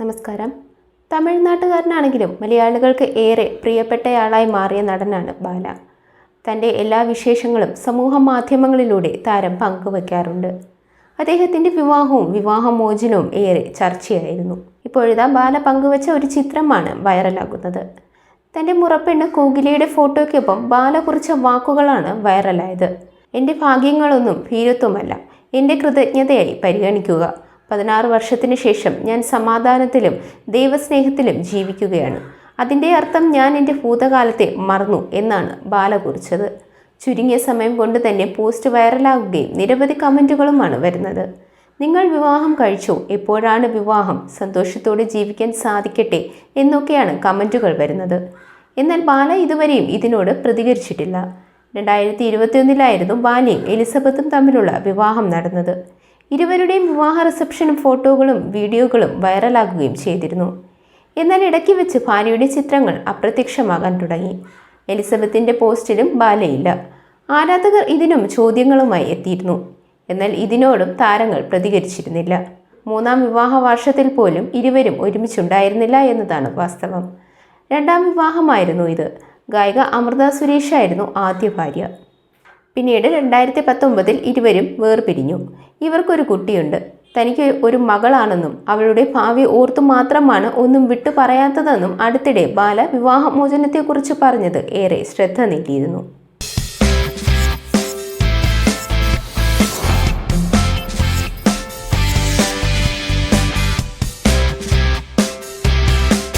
നമസ്കാരം. തമിഴ്നാട്ടുകാരനാണെങ്കിലും മലയാളികൾക്ക് ഏറെ പ്രിയപ്പെട്ടയാളായി മാറിയ നടനാണ് ബാല. തന്റെ എല്ലാ വിശേഷങ്ങളും സമൂഹ മാധ്യമങ്ങളിലൂടെ താരം പങ്കുവയ്ക്കാറുണ്ട് അദ്ദേഹത്തിന്റെ വിവാഹവും വിവാഹമോചനവും ഏറെ ചർച്ചയായിരുന്നു. ഇപ്പോഴിതാ ബാല പങ്കുവച്ച ഒരു ചിത്രമാണ് വൈറലാകുന്നത്. തന്റെ മുറപ്പെണ്ണ് കോകിലയുടെ ഫോട്ടോയ്ക്കൊപ്പം ബാല കുറിച്ച വാക്കുകളാണ് വൈറലായത്. എന്റെ ഭാഗ്യങ്ങളൊന്നും ഭീരത്വമല്ല. എന്റെ കൃതജ്ഞതയായി പരിഗണിക്കുക. പതിനാറ് വർഷത്തിന് ശേഷം ഞാൻ സമാധാനത്തിലും ദൈവസ്നേഹത്തിലും ജീവിക്കുകയാണ്. അതിന്റെ അർത്ഥം ഞാൻ എന്റെ ഭൂതകാലത്തെ മറന്നു എന്നാണ് ബാല കുറിച്ചത്. ചുരുങ്ങിയ സമയം കൊണ്ട് തന്നെ പോസ്റ്റ് വൈറലാകുകയും നിരവധി കമന്റുകളുമാണ് വരുന്നത്. നിങ്ങൾ വിവാഹം കഴിച്ചോ? എപ്പോഴാണ് വിവാഹം? സന്തോഷത്തോടെ ജീവിക്കാൻ സാധിക്കട്ടെ എന്നൊക്കെയാണ് കമന്റുകൾ വരുന്നത്. എന്നാൽ ബാല ഇതുവരെയും ഇതിനോട് പ്രതികരിച്ചിട്ടില്ല. രണ്ടായിരത്തി ഇരുപത്തിയൊന്നിലായിരുന്നു ബാലയും എലിസബത്തും തമ്മിലുള്ള വിവാഹം നടന്നത്. ഇരുവരുടെയും വിവാഹ റിസപ്ഷനും ഫോട്ടോകളും വീഡിയോകളും വൈറലാകുകയും ചെയ്തിരുന്നു. എന്നാൽ ഇടയ്ക്ക് വെച്ച് ഭാര്യയുടെ ചിത്രങ്ങൾ അപ്രത്യക്ഷമാകാൻ തുടങ്ങി. എലിസബത്തിന്റെ പോസ്റ്റിലും ബാലയില്ല. ആരാധകർ ഇതിനും ചോദ്യങ്ങളുമായി എത്തിയിരുന്നു. എന്നാൽ ഇതിനോടും താരങ്ങൾ പ്രതികരിച്ചിരുന്നില്ല. മൂന്നാം വിവാഹ വർഷത്തിൽ പോലും ഇരുവരും ഒരുമിച്ചുണ്ടായിരുന്നില്ല എന്നതാണ് വാസ്തവം. രണ്ടാം വിവാഹമായിരുന്നു ഇത്. ഗായിക അമൃത സുരേഷായിരുന്നു ആദ്യ ഭാര്യ. പിന്നീട് രണ്ടായിരത്തി പത്തൊമ്പതിൽ ഇരുവരും വേർപിരിഞ്ഞു. ഇവർക്കൊരു കുട്ടിയുണ്ട്. തനിക്ക് ഒരു മകളാണെന്നും അവളുടെ ഭാവി ഓർത്തു മാത്രമാണ് ഒന്നും വിട്ടു പറയാത്തതെന്നും അടുത്തിടെ ബാല വിവാഹമോചനത്തെക്കുറിച്ച് പറഞ്ഞത് ഏറെ ശ്രദ്ധ നേടിയിരുന്നു.